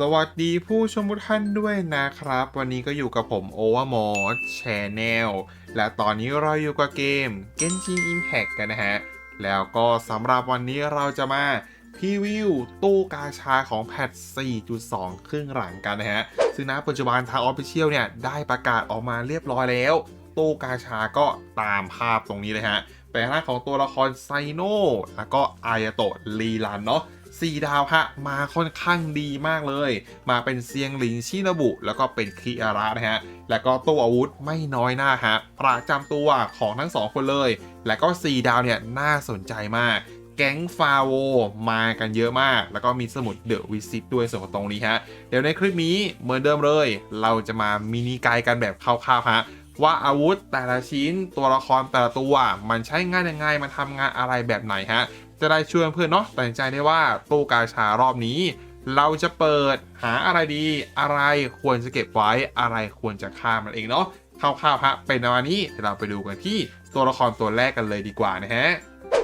สวัสดีผู้ชมทุกท่านด้วยนะครับ วันนี้ก็อยู่กับผม Overmod Channel และตอนนี้เราอยู่กับเกม Genshin Impact กันนะฮะ แล้วก็สำหรับวันนี้เราจะมาพรีวิวตู้กาชาของแพท 4.2 ครึ่งหลังกันนะฮะ ซึ่งณปัจจุบันทาง Official เนี่ย ได้ประกาศออกมาเรียบร้อยแล้ว ตู้กาชาก็ตามภาพตรงนี้เลยฮะเป็นหน้าของตัวละครไซโนแล้วก็อายาโตะลีลันเนาะ สี่ดาวฮะมาค่อนข้างดีมากเลย มาเป็นเซียงหลิงชินบุ แล้วก็เป็นคิอาระนะฮะ แล้วก็ตัวอาวุธไม่น้อยหน้าฮะ ประจำตัวของทั้งสองคนเลย แล้วก็ 4 ดาวเนี่ยน่าสนใจมากแก๊งฟาโวมากันเยอะมาก แล้วก็มีสมุดเดอะวิซิตด้วยส่วนตรงนี้ฮะ เดี๋ยวในคลิปนี้เหมือนเดิมเลย เราจะมามินิไกด์กันแบบคร่าวๆฮะว่าอาวุธแต่ละชิ้นตัวละครแต่ละตัว มันใช้งานยังไงมันทำงานอะไรแบบไหนฮะ จะได้ช่วยเพื่อนเนาะตัดสินใจได้ว่าตู้กาชารอบนี้ เราจะเปิดหาอะไรดี อะไรควรจะเก็บไว้อะไรควรจะข้ามันเองเนาะคร่าวๆฮะเป็นประมาณนี้เดี๋ยวเราไปดูกันที่ตัวละครตัวแรกกันเลยดีกว่านะฮะ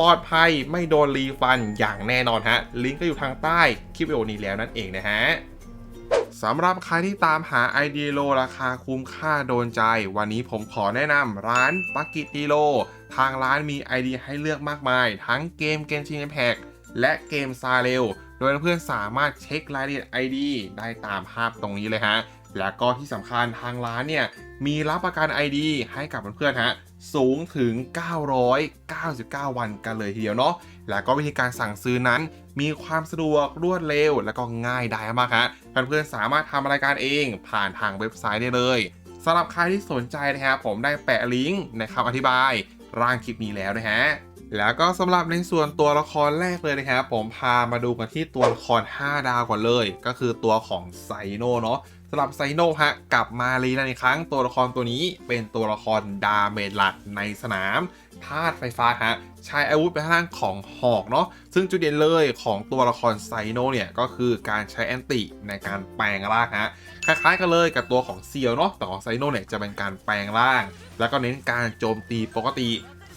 ปลอดภัยไม่โดนรีฟันอย่างแน่นอนฮะ ลิงก์ก็อยู่ทางใต้คลิปวิดีโอนี้แล้วนั่นเองนะฮะสำหรับใครที่ตามหาไอเดียโลราคาคุ้มค่าโดนใจ วันนี้ผมขอแนะนำร้านปักกิตีโล ทางร้านมีไอเดียให้เลือกมากมาย ทั้งเกมเกมชินแพ็กและเกมซาเรลโดยเพื่อนสามารถเช็ครายละเอียด ID ได้ตามภาพตรงนี้เลยฮะ แล้วก็ที่สำคัญทางร้านเนี่ย มีรับประกัน ID ให้กับเพื่อนๆฮะ สูงถึง 999 วันกันเลยทีเดียวเนาะ แล้วก็วิธีการสั่งซื้อนั้น มีความสะดวกรวดเร็ว และก็ง่ายได้มากฮะเพื่อนๆสามารถทำรายการเองผ่านทางเว็บไซต์ได้เลยสำหรับใครที่สนใจนะครับผมได้แปะลิงก์ในคำอธิบายร่างคลิปนี้แล้วนะฮะ แล้วก็สำหรับในส่วนตัวละครแรกเลยนะครับ ผมพามาดูกันที่ตัวละคร 5 ดาวก่อนเลย ก็คือตัวของไซโนเนาะสำหรับไซโนฮะกลับมารีลันครั้งตัวละครตัวนี้เป็นตัวละครดาเมจหลักในสนามธาตุไฟฟ้าฮะใช้อาวุธเป็นทางของหอกเนาะซึ่งจุดเด่นเลยของตัวละครไซโนเนี่ยก็คือการใช้แอนติในการแปลงร่างฮะคล้ายๆกันเลยกับตัวของเซียวเนาะแต่ของไซโนเนี่ยจะเป็นการแปลงร่าง แล้วก็เน้นการโจมตีปกติ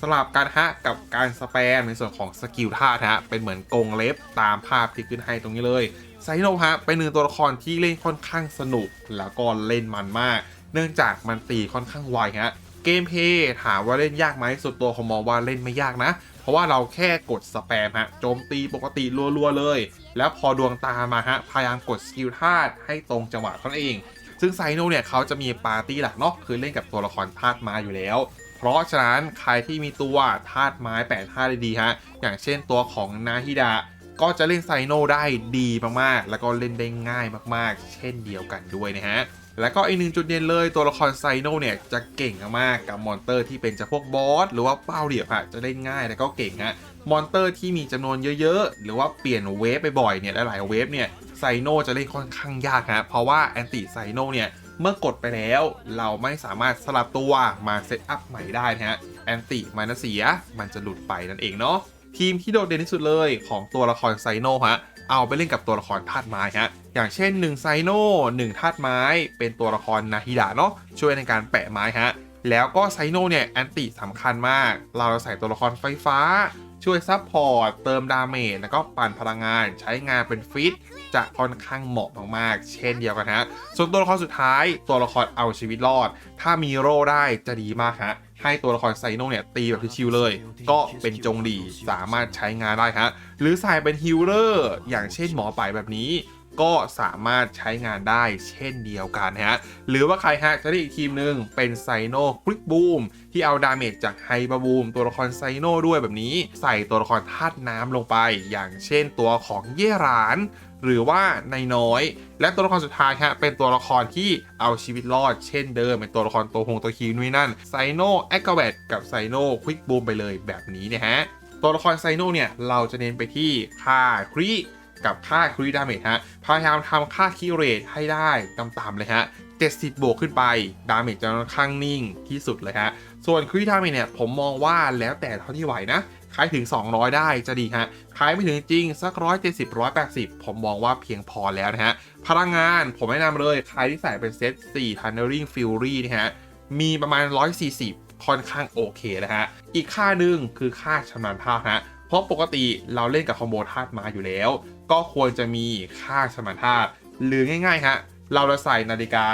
สลับกันฮะกับการสแปมในส่วนของสกิลท่าตุฮะเป็นเหมือนกงเล็บตามภาพที่ขึ้นให้ตรงนี้เลยไซโนฮะเป็นหนึ่งตัวละครที่เล่นค่อนข้างสนุกแล้วก็เล่นมันมาก เนื่องจากมันตีค่อนข้างไวฮะเกมเพย์ถามว่าเล่นยากไหมส่วนตัวผมมองว่าเล่นไม่ยากนะ เพราะว่าเราแค่กดสแปมฮะโจมตีปกติรัวๆเลย แล้วพอดวงตามาฮะพยายามกดสกิลธาตุให้ตรงจังหวะเท่านั้นเอง ซึ่งไซโนเนี่ยเขาจะมีปาร์ตี้หลักเนาะคือเล่นกับตัวละครธาตุมาอยู่แล้ว เพราะฉะนั้นใครที่มีตัวธาตุไม้แปดธาตุดีฮะอย่างเช่นตัวของนาฮิดะก็จะเล่นไซโนได้ดีมากๆ แล้วก็เล่นได้ง่ายมากๆ เช่นเดียวกันด้วยนะฮะแล้วก็อีกหนึ่งจุดเด่นเลยตัวละครไซโนเนี่ยจะเก่งมากๆกับมอนเตอร์ที่เป็นจะพวกบอสหรือว่าเป้าเดี่ยวฮะจะเล่นง่ายแล้วก็เก่งฮะมอนเตอร์ที่มีจำนวนเยอะๆ หรือว่าเปลี่ยนเวฟไปบ่อยเนี่ยหลายๆเวฟเนี่ยไซโนจะเล่นค่อนข้างยากฮะเพราะว่าแอนติไซโนเนี่ย เมื่อกดไปแล้ว เราไม่สามารถสลับตัวมาเซตอัพใหม่ได้นะฮะแอนติมันเสียมันจะหลุดไปนั่นเองเนาะทีมที่โดดเด่นที่สุดเลยของตัวละครไซโนฮะเอาไปเล่นกับตัวละครธาตุไม้ฮะอย่างเช่น1ไซโน1ธาตุไม้ เป็นตัวละครนาฮิดะเนาะช่วยในการแปะไม้ฮะแล้วก็ไซโนเนี่ยแอนติสำคัญมาก เราใส่ตัวละครไฟฟ้า ช่วยซับพอร์ตเติมดาเมจแล้วก็ปั่นพลังงานใช้งานเป็นฟิต จะค่อนข้างเหมาะมากๆ เช่นเดียวกันฮะ ส่วนตัวละครสุดท้ายตัวละครเอาชีวิตรอด ถ้ามีโร่ได้จะดีมากฮะให้ตัวละครไซโนเนี่ยตีแบบชิวๆเลย ก็เป็นจงดีสามารถใช้งานได้ฮะหรือใส่เป็นฮิลเลอร์อย่างเช่นหมอป่ายแบบนี้ก็สามารถใช้งานได้เช่นเดียวกันฮะ หรือว่าใครฮะจะได้อีกทีมหนึ่งเป็นไซโนคลิกบูมที่เอาดาเมจจากไฮบาบูมตัวละครไซโนด้วยแบบนี้ ใส่ตัวละครธาตุน้ำลงไป อย่างเช่นตัวของเย่หราน หรือว่านายน้อย และตัวละครสุดท้ายฮะเป็นตัวละครที่เอาชีวิตรอด เช่นเดิมเป็นตัวละครตัวหงตัวคิวนู่นนั่นไซโนแอคเวตกับไซโนควิกบูมไปเลยแบบนี้นะฮะตัวละครไซโนเนี่ยเราจะเน้นไปที่ค่าครีกับค่าครีดาเมจฮะพยายามทำค่าคิเรทให้ได้ต่ำๆเลยฮะ70 บวกขึ้นไป ดาเมจจะค่อนข้างนิ่งที่สุดเลยฮะ ส่วนคริดาเมจเนี่ย ผมมองว่าแล้วแต่เท่าที่ไหวนะ ใครถึง 200 ได้จะดีฮะใครไม่ถึงจริงสัก 170 180 ผมมองว่าเพียงพอแล้วนะฮะ พลังงานผมแนะนำเลยใครที่ใส่เป็นเซต4 Thundering Fury นะฮะ มีประมาณ 140 ค่อนข้างโอเคนะฮะ อีกค่าหนึ่งคือค่าชำนาญธาตุฮะ เพราะปกติเราเล่นกับคอมโบธาตุมาอยู่แล้ว ก็ควรจะมีค่าชำนาญธาตุหรือง่ายๆฮะเราจะใส่นาฬิกา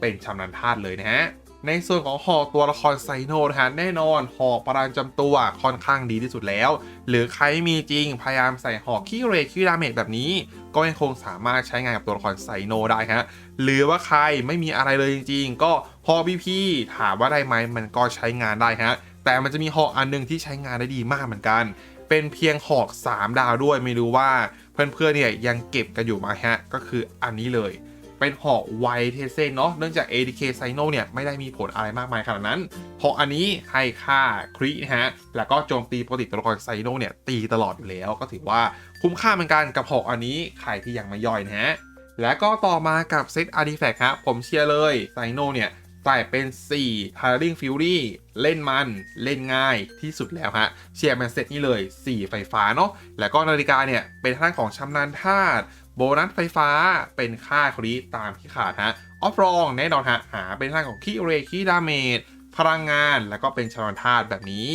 เป็นชำนาญธาตุเลยนะฮะ ในส่วนของหอกตัวละครไซโนนะฮะแน่นอนหอกประจำตัวค่อนข้างดีที่สุดแล้ว หรือใครมีจริงพยายามใส่หอกขี้เรทขี้ดาเมจแบบนี้ ก็ยังคงสามารถใช้งานกับตัวละครไซโนได้ฮะหรือว่าใครไม่มีอะไรเลยจริง ๆ ก็หอกบีพีถามว่าได้ไหมมันก็ใช้งานได้ฮะแต่มันจะมีหอกอันหนึงที่ใช้งานได้ดีมากเหมือนกัน เป็นเพียงหอก 3 ดาวด้วยไม่รู้ว่าเพื่อนๆเนี่ยยังเก็บกันอยู่ไหมฮะก็คืออันนี้เลย เป็นหอกไวเทเซนเนาะเนื่องจาก ADK s i n o เนี่ยไม่ได้มีผลอะไรมากมายขนาดนั้นหอกอันนี้ให้ค่าครินะฮะ แล้วก็โจมตีปกติตัวละครไซโนเนี่ยตีตลอดอยู่แล้ว ก็ถือว่าคุ้มค่าเหมือนกันกับหอกอันนี้ใครที่ยังไม่ย่อยนะฮะ และก็ต่อมากับเซตอาร์ติแฟกต์ครับผมเชียร์เลยไซโนเนี่ยใส่เป็น 4 t a r i n g Fury เล่นมันเล่นง่ายที่สุดแล้วฮะ เชียร์เป็นเซตนี้เลย 4 ไฟฟ้าเนาะแล้วก็นาฬิกาเนี่ย เป็นท่านของชำนาญธาตุ โบนัสไฟฟ้าเป็นค่าครีตามที่ขาดฮะออฟรองแน่นอนฮะหาเป็นท่านของคีเรคีดาเมจพลังงานแล้วก็เป็นชนวนธาตุแบบนี้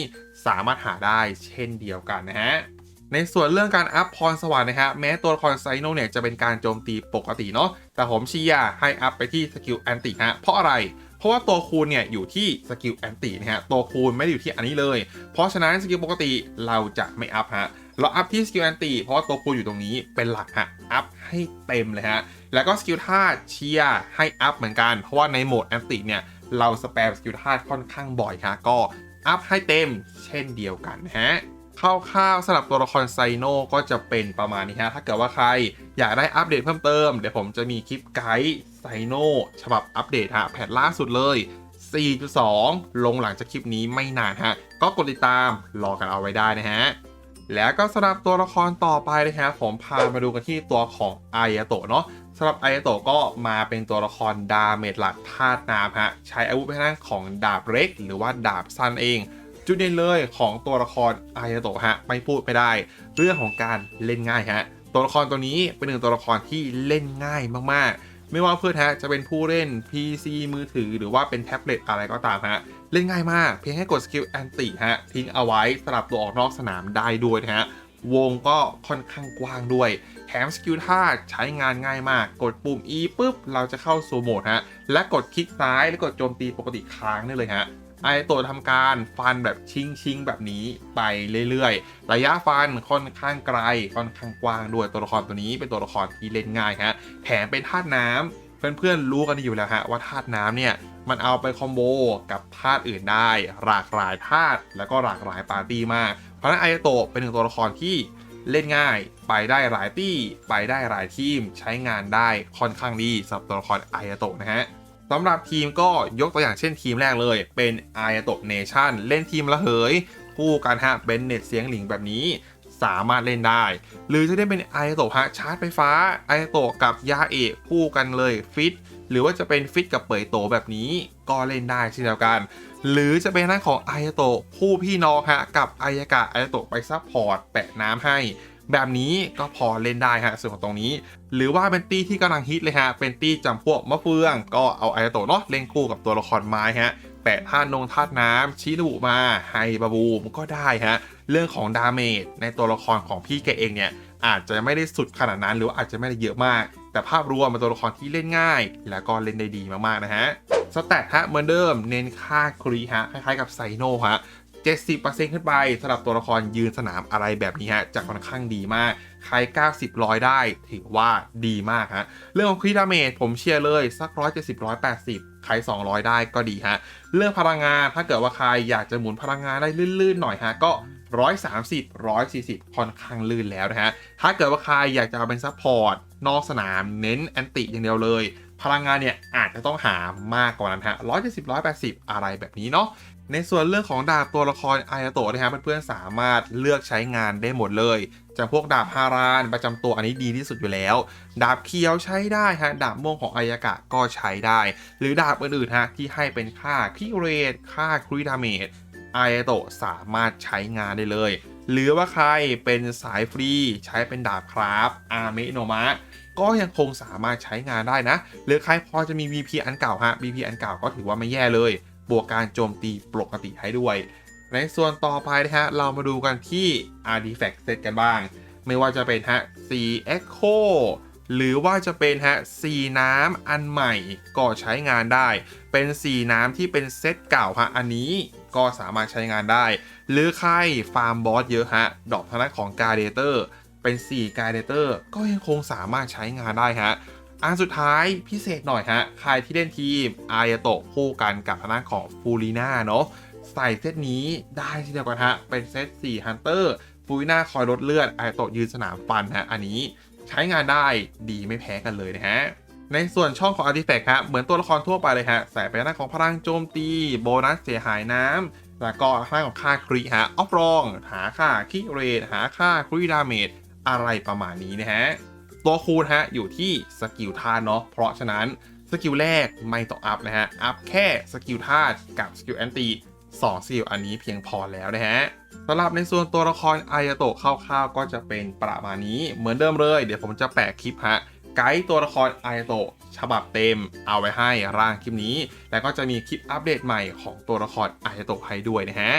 สามารถหาได้เช่นเดียวกันนะฮะในส่วนเรื่องการอัพพรสวรรค์นะฮะแม้ตัวละครไซโนเนี่ยจะเป็นการโจมตีปกติเนาะแต่ผมเชียร์ให้อัพไปที่สกิลแอนติฮะเพราะอะไรเพราะว่าตัวคูณเนี่ยอยู่ที่สกิลแอนตินะฮะ ตัวคูณไม่ได้อยู่ที่อันนี้เลย เพราะฉะนั้นสกิลปกติเราจะไม่อัพฮะ เราอัพที่สกิลแอนติเพราะว่าตัวคูณอยู่ตรงนี้เป็นหลักฮะอัพให้เต็มเลยฮะแล้วก็สกิลธาตุเชียร์ให้อัพเหมือนกันเพราะว่าในโหมดแอนติเนี่ยเราสแปมสกิลธาตุค่อนข้างบ่อยฮะก็อัพให้เต็มเช่นเดียวกันฮะคร่าวๆสำหรับตัวละครไซโนก็จะเป็นประมาณนี้ฮะ ถ้าเกิดว่าใครอยากได้อัปเดตเพิ่มเติม เดี๋ยวผมจะมีคลิปไกด์ไซโนฉบับอัปเดตฮะแพทล่าสุดเลย 4.2 ลงหลังจากคลิปนี้ไม่นานฮะ ก็กดติดตามรอกันเอาไว้ได้นะฮะ แล้วก็สำหรับตัวละครต่อไปนะครับผมพามาดูกันที่ตัวของอายาโตะเนาะสำหรับไอยาโตะก็มาเป็นตัวละครดาเมจหลักธาตุน้ำฮะใช้อาวุธเป็นางของดาบเล็ก หรือว่าดาบสั้นเอง จุดเด่นเลยของตัวละครไอยาโตะฮะไม่พูดไม่ได้ เรื่องของการเล่นง่ายฮะตัวละครตัวนี้เป็นหนึ่งตัวละครที่เล่นง่ายมากๆ ไม่ว่าเพื่อนฮะจะเป็นผู้เล่น PC มือถือหรือว่าเป็นแท็บเล็ตอะไรก็ตามฮะ เล่นง่ายมาก เพียงแค่กดสกิลแอนติฮะทิ้งเอาไว้สลับตัวออกนอกสนามได้ด้วยนะฮะวงก็ค่อนข้างกว้างด้วย แถมสกิลท่าใช้งานง่ายมาก กดปุ่ม E ปุ๊บ เราจะเข้าสู่โหมดฮะ และกดคลิกซ้ายแล้วกดโจมตีปกติค้างได้เลยฮะ ไอตัวทำการฟันแบบชิงชิงแบบนี้ไปเรื่อยๆ ระยะฟันค่อนข้างไกล ค่อนข้างกว้างด้วยตัวละครตัวนี้เป็นตัวละครที่เล่นง่ายฮะ แถมเป็นธาตุน้ำเพื่อนๆรู้กันอยู่แล้วฮะว่าธาตุน้ำเนี่ย มันเอาไปคอมโบกับธาตุอื่นได้หลากหลายธาตุแล้วก็หลากหลายปาร์ตี้มาก เพราะนั้นไอโตะเป็นหนึ่งตัวละครที่เล่นง่าย ไปได้หลายตี้ ไปได้หลายทีม ใช้งานได้ค่อนข้างดีสำหรับตัวละครไอโตะนะฮะสำหรับทีมก็ยกตัวอย่างเช่นทีมแรกเลย เป็นไอโตะเนชั่นเล่นทีมละเหย คู่กันฮะเป็นเน็ตเสียงหลิงแบบนี้สามารถเล่นได้ หรือจะได้เป็นไอโตะฮะชาร์จไฟฟ้าไอโตะกับยาเอะคู่กันเลยฟิต หรือว่าจะเป็นฟิตกับเปยโตแบบนี้ก็เล่นได้เช่นเดียวกัน หรือจะเป็นหน้านของไอโตะผู้พี่น้องฮะกับอายากะไอโตะไปซับพอร์ตแปะน้ำให้ แบบนี้ก็พอเล่นได้ฮะส่วนของตรงนี้ หรือว่าเป็นตี้ที่กำลังฮิตเลยฮะเป็นตี้จำพวกมะเฟือง ก็เอาไอโตะเนาะเล่นคู่กับตัวละครไม้ฮะแปะธาตุนงธาตุน้ำชิรุมาไฮบาบูมก็ได้ฮะเรื่องของดาเมจในตัวละครของพี่แกเองเนี่ย อาจจะไม่ได้สุดขนาดนั้น หรืออาจจะไม่ได้เยอะมาก แต่ภาพรวมเป็นตัวละครที่เล่นง่าย แล้วก็เล่นได้ดีมากๆนะฮะสแตทฮะเหมือนเดิมเน้นค่าครีฮะคล้ายๆกับไซโนฮะ70%ขึ้นไปสำหรับตัวละครยืนสนามอะไรแบบนี้ฮะจะค่อนข้างดีมาก ใคร 90ร้อยได้ถือว่าดีมากฮะ เรื่องของครีดาเมจผมเชียร์เลยสัก 170 180 ใคร 200 ได้ก็ดีฮะ เรื่องพลังงานถ้าเกิดว่าใครอยากจะหมุนพลังงานได้ลื่นๆหน่อยฮะ ก็ 130 140 ค่อนข้างลื่นแล้วนะฮะ ถ้าเกิดว่าใครอยากจะเอาเป็นซัพพอร์ตนอกสนามเน้นแอนติอย่างเดียวเลย พลังงานเนี่ยอาจจะต้องหามากกว่านั้นฮะ170 180อะไรแบบนี้เนาะในส่วนเรื่องของดาบตัวละครอายาโตะนะครับเพื่อนๆสามารถเลือกใช้งานได้หมดเลยจากพวกดาบฮารานประจำตัวอันนี้ดีที่สุดอยู่แล้ว ดาบเขียวใช้ได้ฮะดาบม่วงของอายากะก็ใช้ได้ หรือดาบอื่นๆฮะที่ให้เป็นค่าคิเรตค่าครุยดาเมจ อายาโตะสามารถใช้งานได้เลย หรือว่าใครเป็นสายฟรีใช้เป็นดาบคราฟอาเมโนมะก็ยังคงสามารถใช้งานได้นะ หรือใครพอจะมี VP อันเก่าฮะ VP อันเก่าก็ถือว่าไม่แย่เลย บวกการโจมตีปกติให้ด้วย ในส่วนต่อไปนะฮะ เรามาดูกันที่ Artifact Set กันบ้าง ไม่ว่าจะเป็นฮะสี Echo หรือว่าจะเป็นฮะสีน้ำอันใหม่ก็ใช้งานได้ เป็นสีน้ำที่เป็นเซตเก่าฮะอันนี้ ก็สามารถใช้งานได้ หรือใครฟาร์มบอสเยอะฮะ ดอกทางด้านของ g a r d a t o r เป็น4 g a r d a t o r ก็ยังคงสามารถใช้งานได้ฮะอันสุดท้ายพิเศษหน่อยฮะ ใครที่เล่นทีมอายาโตะคู่กันกับทางด้านของฟูลีน่าเนาะใส่เซตนี้ได้เช่นเดียวกันฮะ เป็นเซต4 Hunter ฟูลีน่าคอยลดเลือดอายาโตะยืนสนามฟันฮะ อันนี้ใช้งานได้ดีไม่แพ้กันเลยนะฮะ ในส่วนช่องของ Artifact ฮะเหมือนตัวละครทั่วไปเลยฮะใส่ไปทางด้าของพลังโจมตี โบนัสเสียหายน้ำแล้วก็ทางด้าของค่าครีฮะออฟรอง หาค่าคิเรทหาค่าครีดาเมจอะไรประมาณนี้นะฮะ ตัวคูณฮะอยู่ที่สกิลท่าเนาะเพราะฉะนั้นสกิลแรกไม่ต้องอัพนะฮะ อัพแค่สกิลท่ากับสกิลแอนตี้สองสกิลอันนี้เพียงพอแล้วนะฮะสำหรับในส่วนตัวละครอายาโตะคร่าวๆก็จะเป็นประมาณนี้เหมือนเดิมเลย เดี๋ยวผมจะแปะคลิปฮะ ไกด์ตัวละครไอโตะฉบับเต็มเอาไว้ให้ร่างคลิปนี้ แล้วก็จะมีคลิปอัปเดตใหม่ของตัวละครไอโตะให้ด้วยนะฮะ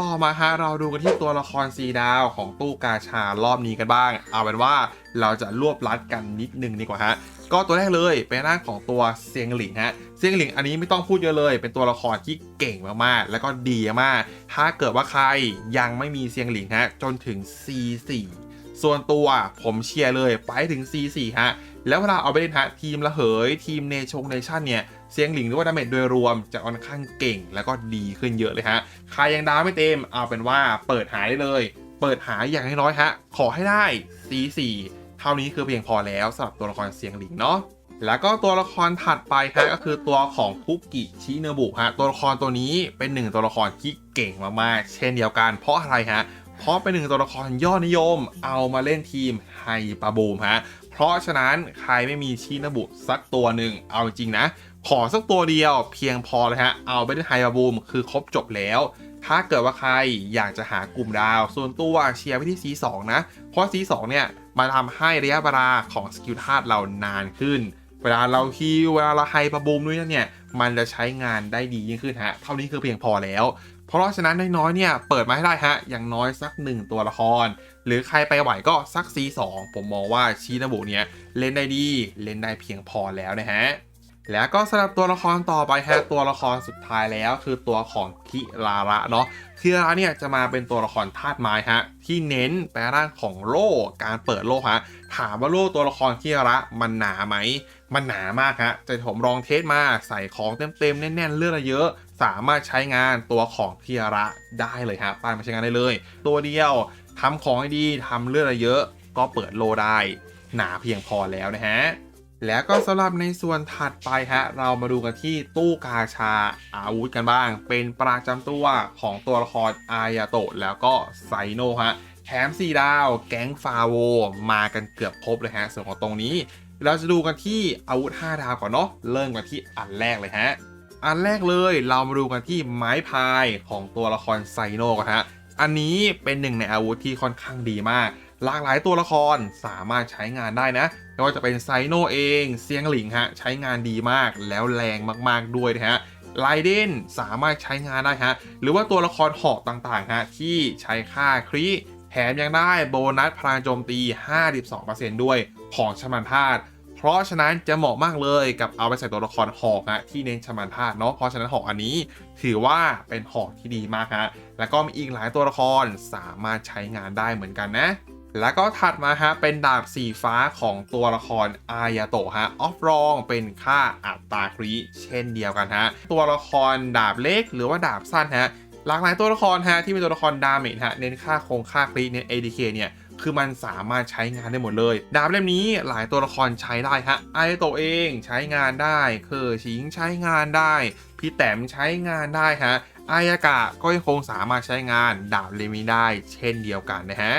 ต่อมาฮะเราดูกันที่ตัวละครซีดาวของตู้กาชารอบนี้กันบ้าง เอาเป็นว่าเราจะรวบลัดกันนิดนึงดีกว่าฮะก็ตัวแรกเลยเป็นร่างของตัวเซียงหลิงฮะเซียงหลิงอันนี้ไม่ต้องพูดเยอะเลย เป็นตัวละครที่เก่งมากๆ แล้วก็ดีมาก ถ้าเกิดว่าใครยังไม่มีเซียงหลิงฮะจนถึง C4 ส่วนตัวผมเชียร์เลยไปถึง C4 ฮะ แล้วเวลาเอาไปเล่นฮะทีมละเหย ทีมเนชงเนชั่นเนี่ยเซียงหลิงหรือว่าดาเมจโดยรวมจะค่อนข้างเก่งแล้วก็ดีขึ้นเยอะเลยฮะใครยังดาวไม่เต็มเอาเป็นว่าเปิดหาได้เลย เปิดหาอย่างน้อยๆฮะขอให้ได้ C4 เท่านี้คือเพียงพอแล้วสำหรับตัวละครเซียงหลิงเนาะแล้วก็ตัวละครถัดไปฮะก็คือตัวของคุกกิชิเนบุฮะตัวละครตัวนี้เป็นหนึ่งตัวละครที่เก่งมากๆเช่นเดียวกัน เพราะอะไรฮะเพราะเป็นหนึ่งตัวละครยอดนิยม เอามาเล่นทีมไฮปาบูมฮะ เพราะฉะนั้นใครไม่มีชินบุสักตัวหนึ่งเอาจริงนะ ขอสักตัวเดียวเพียงพอเลยฮะ เอาไปเล่ไฮปาบูมคือครบจบแล้ว ถ้าเกิดว่าใครอยากจะหากลุ่มดาว ส่วนตัวเชียร์ไปที่ C2 นะ เพราะ C2 เนี่ยมาทำให้ระยะเวลาของสกิลธาตุเรานานขึ้น เวลาเราฮิวเวลาเราไฮปะบูมด้วยเนี่ยมันจะใช้งานได้ดียิ่งขึ้นฮะ เท่านี้คือเพียงพอแล้ว เพราะฉะนั้นน้อยๆเนี่ยเปิดมาให้ได้ฮะ อย่างน้อยสัก 1 ตัวละคร หรือใครไปไหวก็สัก C2 ผมมองว่าชีนาบุเนี่ยเล่นได้ดี เล่นได้เพียงพอแล้วนะฮะแล้วก็สำหรับตัวละครต่อไปฮะตัวละครสุดท้ายแล้วคือตัวของคิราระเนาะคิราระเนี่ยจะมาเป็นตัวละครธาตุไม้ฮะที่เน้นแปลร่างของโล่การเปิดโล่ฮะถามว่าโล่ตัวละครคิราระมันหนาไหมมันหนามากฮะแต่ผมลองเทสมาใส่ของเต็มๆแน่นๆเลือดเยอะสามารถใช้งานตัวของคิราระได้เลยฮะป้ายมาใช้งานได้เลย ตัวเดียวทำของให้ดีทำเลือดเยอะ ก็เปิดโลได้ หนาเพียงพอแล้วนะฮะแล้วก็สำหรับในส่วนถัดไปฮะเรามาดูกันที่ตู้กาชาอาวุธกันบ้าง เป็นประจำตัวของตัวละครอายาโตะแล้วก็ไซโนฮะแถม4ดาว แก๊งฟาโว มากันเกือบครบเลยฮะ ส่วนของตรงนี้ เราจะดูกันที่อาวุธ 5 ดาวก่อนเนาะเริ่มกันที่อันแรกเลยฮะ อันแรกเลยเรามาดูกันที่ไม้พายของตัวละครไซโนกันฮะ อันนี้เป็นหนึ่งในอาวุธที่ค่อนข้างดีมาก หลากหลายตัวละครสามารถใช้งานได้นะไม่ว่าจะเป็นไซโนเองเซียงหลิงฮะใช้งานดีมากแล้วแรงมากๆด้วยนะฮะไลเดนสามารถใช้งานได้ฮะ หรือว่าตัวละครหอกต่างๆฮะที่ใช้ค่าครีแถมยังได้โบนัสพลังโจมตี 52%ด้วยของชมันธาตุ ราะฉะนั้นจะเหมาะมากเลยกับเอาไปใส่ตัวละครหอกฮะที่เน้นชมันธาตุเนาะเพราะฉะนั้นหอกอันนี้ถือว่าเป็นหอกที่ดีมากฮะแล้วก็มีอีกหลายตัวละครสามารถใช้งานได้เหมือนกันนะแล้วก็ถัดมาฮะเป็นดาบสีฟ้าของตัวละครอายาโตะฮะออฟรองเป็นค่าอัตราครีเช่นเดียวกันฮะตัวละครดาบเล็กหรือว่าดาบสั้นฮะหลากหลายตัวละครฮะที่เป็นตัวละครดาเมจฮะเน้นค่าคงค่าครีเน้น ADK เนี่ย คือมันสามารถใช้งานได้หมดเลย ดาบเล่มนี้หลายตัวละครใช้ได้ฮะไอายาโตเองใช้งานได้เคอชิงใช้งานได้ พี่แต้มใช้งานได้ฮะอายากะก็ยังคงสามารถใช้งานดาบเลมิได้ เช่นเดียวกันนะฮะ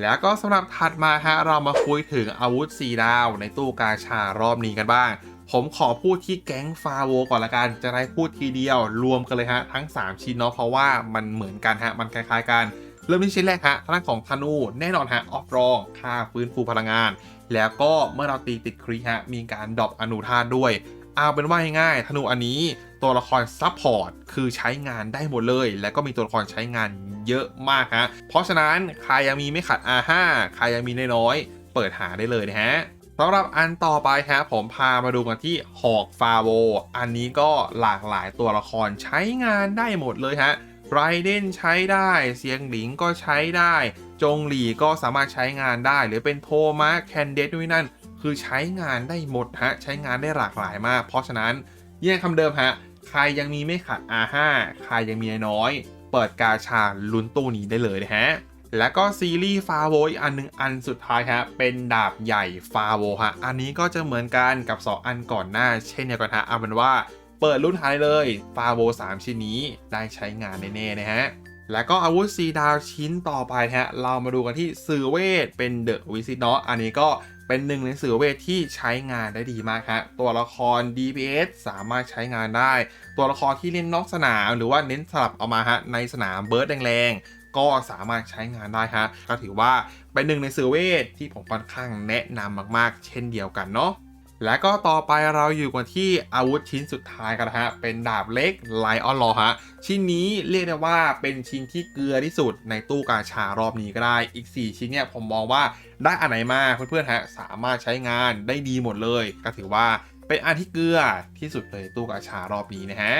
แล้วก็สำหรับถัดมาฮะเรามาคุยถึงอาวุธ4ดาวในตู้กาชารอบนี้กันบ้าง ผมขอพูดที่แก๊งฟาโวก่อนละกันจะได้พูดทีเดียวรวมกันเลยฮะทั้ง 3 ชิ้นเนาะเพราะว่ามันเหมือนกันฮะมันคล้ายๆกัน เริ่มที่ชิ้นแรกฮะทางด้านของธนูแน่นอนฮะออฟรองค่าฟื้นฟูพลังงาน แล้วก็เมื่อเราตีติดครีฮะมีการดรอปอนุธาตุด้วยเอาเป็นว่าง่ายๆธนูอันนี้ตัวละครซับพอร์ตคือใช้งานได้หมดเลย แล้วก็มีตัวละครใช้งานเยอะมากฮะเพราะฉะนั้นใครยังมีไม่ขัด R5 ใครยังมีน้อยๆเปิดหาได้เลยนะฮะสำหรับอันต่อไปฮะผมพามาดูกันที่หอกฟาโวอันนี้ก็หลากหลายตัวละครใช้งานได้หมดเลยฮะ ไรเดนใช้ได้ เสียงหลิงก็ใช้ได้ จงหลีก็สามารถใช้งานได้ หรือเป็นโทมาแคนเดตด้วยนั่น คือใช้งานได้หมดฮะ ใช้งานได้หลากหลายมาก เพราะฉะนั้นแยกคำเดิมฮะ ใครยังมีไม่ขาด R5 ใครยังมีน้อย เปิดกาชาลุ้นตู้นี้ได้เลยนะฮะ แล้วก็ซีรีส์ฟาโวอีกอันหนึงอันสุดท้ายฮะ เป็นดาบใหญ่ฟาโวฮะ อันนี้ก็จะเหมือนกันกับ 2 อันก่อนหน้า เช่นเดียวกันฮะเอาเป็นว่า เปิดรุ่นท้ายเลยฟาโว3ชิ้นนี้ได้ใช้งานแน่ๆนะฮะแล้วก็อาวุธซีดาวชิ้นต่อไปฮะ เรามาดูกันที่สื่อเวทเป็นเดอะวิซิตเนาะอันนี้ก็เป็นหนึ่งในสื่อเวทที่ใช้งานได้ดีมากฮะ ตัวละคร DPS สามารถใช้งานได้ ตัวละครที่เล่นนอกสนาม หรือว่าเน้นสลับเอามาฮะ ในสนามเบิร์ดแรงๆ ก็สามารถใช้งานได้ฮะ ก็ถือว่าเป็นหนึ่งในสื่อเวทที่ผมค่อนข้างแนะนำมากๆ เช่นเดียวกันเนาะ และก็ต่อไปเราอยู่กันที่อาวุธชิ้นสุดท้ายกันนะฮะ เป็นดาบเล็กไลออนลอฮะ ชิ้นนี้เรียกได้ว่าเป็นชิ้นที่เกลือที่สุดในตู้กาชารอบนี้ก็ได้ อีก 4 ชิ้นเนี่ยผมมองว่าได้อันไหนมาเพื่อนๆฮะสามารถใช้งานได้ดีหมดเลย ก็ถือว่าเป็นอันที่เกลือที่สุดเลยตู้กาชารอบนี้นะฮะ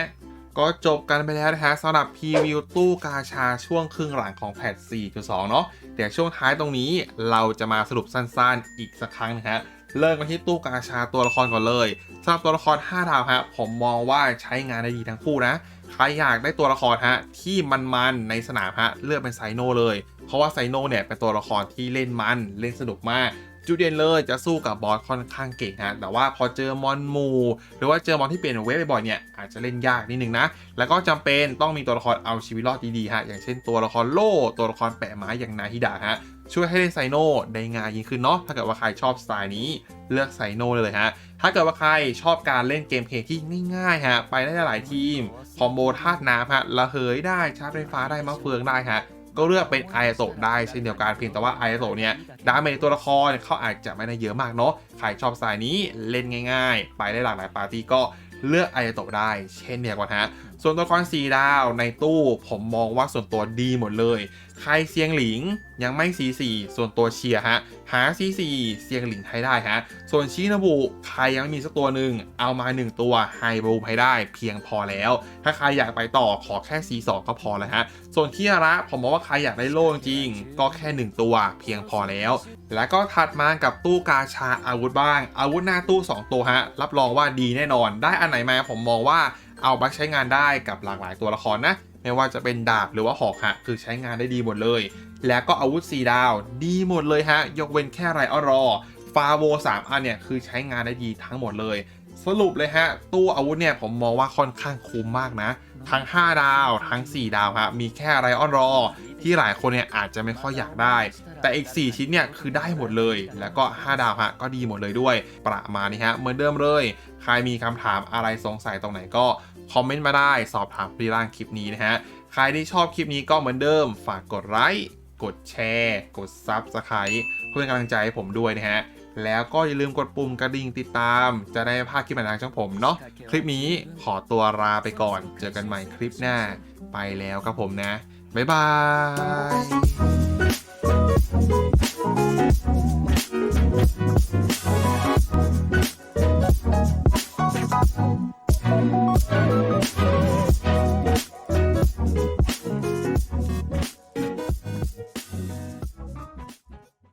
ก็จบกันไปแล้วนะฮะสำหรับพรีวิวตู้กาชาช่วงครึ่งหลังของแพท4.2 เนาะเดี๋ยวช่วงท้ายตรงนี้เราจะมาสรุปสั้นๆ อีกสักครั้งนะฮะ เริ่มกันที่ตู้กาชาตัวละครก่อนเลยสำหรับตัวละคร 5 ดาวฮะผมมองว่าใช้งานได้ดีทั้งคู่นะใครอยากได้ตัวละครฮะที่มันๆในสนามฮะเลือกเป็นไซโนเลย เพราะว่าไซโนเนี่ยเป็นตัวละครที่เล่นมันเล่นสนุกมากจุดเด่นเลยจะสู้กับบอสค่อนข้างเก่งฮะ แต่ว่าพอเจอมอนมู หรือว่าเจอมอนที่เปลี่ยนเวฟบ่อยๆเนี่ยอาจจะเล่นยากนิดนึงนะ แล้วก็จำเป็นต้องมีตัวละครเอาชีวิตรอดดีๆฮะ อย่างเช่นตัวละครโล่ ตัวละครแปะไม้อย่างนาฮิดะฮะ ช่วยให้เล่นไซโนได้ง่ายยิ่งขึ้นเนาะถ้าเกิดว่าใครชอบสไตล์นี้เลือกไซโนเลยฮะถ้าเกิดว่าใครชอบการเล่นเกมเพลย์ที่ง่ายๆฮะไปได้หลายทีมคอมโบธาตุน้ำฮะระเหยได้ชาร์จไฟฟ้าได้มะเฟืองได้ฮะก็เลือกเป็นไอโซได้เช่นเดียวกันเพียงแต่ว่าไอโซเนี่ยดาเมจตัวละครเขาอาจจะไม่ได้เยอะมากเนาะใครชอบสายนี้เล่นง่าย ๆ ไปได้หลากหลายปาร์ตี้ก็เลือกไอโตได้เช่นเดียวกันฮะส่วนตัวละคร4ดาวในตู้ผมมองว่าส่วนตัวดีหมดเลยใครเซียงหลิงยังไม่ C4 ส่วนตัวเชียฮะ หา C4 เซียงหลิงให้ได้ฮะ ส่วนชินาบุใครยังมีสักตัวหนึ่งเอามา 1 ตัวไฮบูให้ได้เพียงพอแล้ว ถ้าใครอยากไปต่อขอแค่ C2 ก็พอแล้วฮะ ส่วนที่ระผมมองว่าใครอยากได้โล่จริง ก็แค่ 1 ตัวเพียงพอแล้ว แล้วก็ถัดมากับตู้กาชาอาวุธบ้าง อาวุธหน้าตู้ 2 ตัวฮะ รับรองว่าดีแน่นอน ได้อันไหนมาผมมองว่า เอาบัคใช้งานได้กับหลากหลายตัวละครนะ ไม่ว่าจะเป็นดาบหรือว่าหอกฮะ คือใช้งานได้ดีหมดเลย แล้วก็อาวุธ4ดาว ดีหมดเลยฮะ ยกเว้นแค่ไรออรอฟาโว3อันเนี่ยคือใช้งานได้ดีทั้งหมดเลยสรุปเลยฮะ ตู้อาวุธเนี่ยผมมองว่าค่อนข้างคุ้มมากนะ ทั้ง 5 ดาวทั้ง 4 ดาวฮะมีแค่ไรออนรอ ที่หลายคนเนี่ยอาจจะไม่ค่อยอยากได้ แต่อีก 4 ชิ้นเนี่ยคือได้หมดเลย แล้วก็ 5 ดาวฮะก็ดีหมดเลยด้วย ประมาณนี้ฮะเหมือนเดิมเลย ครมีคำถามอะไรสงสัยตรงไหนก็คอมเมนต์มาได้สอบถามรีล่างคลิปนี้นะฮะ ใครที่ชอบคลิปนี้ก็เหมือนเดิม ฝากกดไลค์ กดแชร์ กดซับสไคร b e เพื่อเป็นกำลังใจให้ผมด้วยนะฮะ แล้วก็อย่าลืมกดปุ่มกระดิ่งติดตาม จะได้ภาดคลิปใหม่ทางช่องผมเนาะ คลิปนี้ขอตัวลาไปก่อน เจอกันใหม่คลิปหน้า ไปแล้วครับผมนะ บ๊ายบาย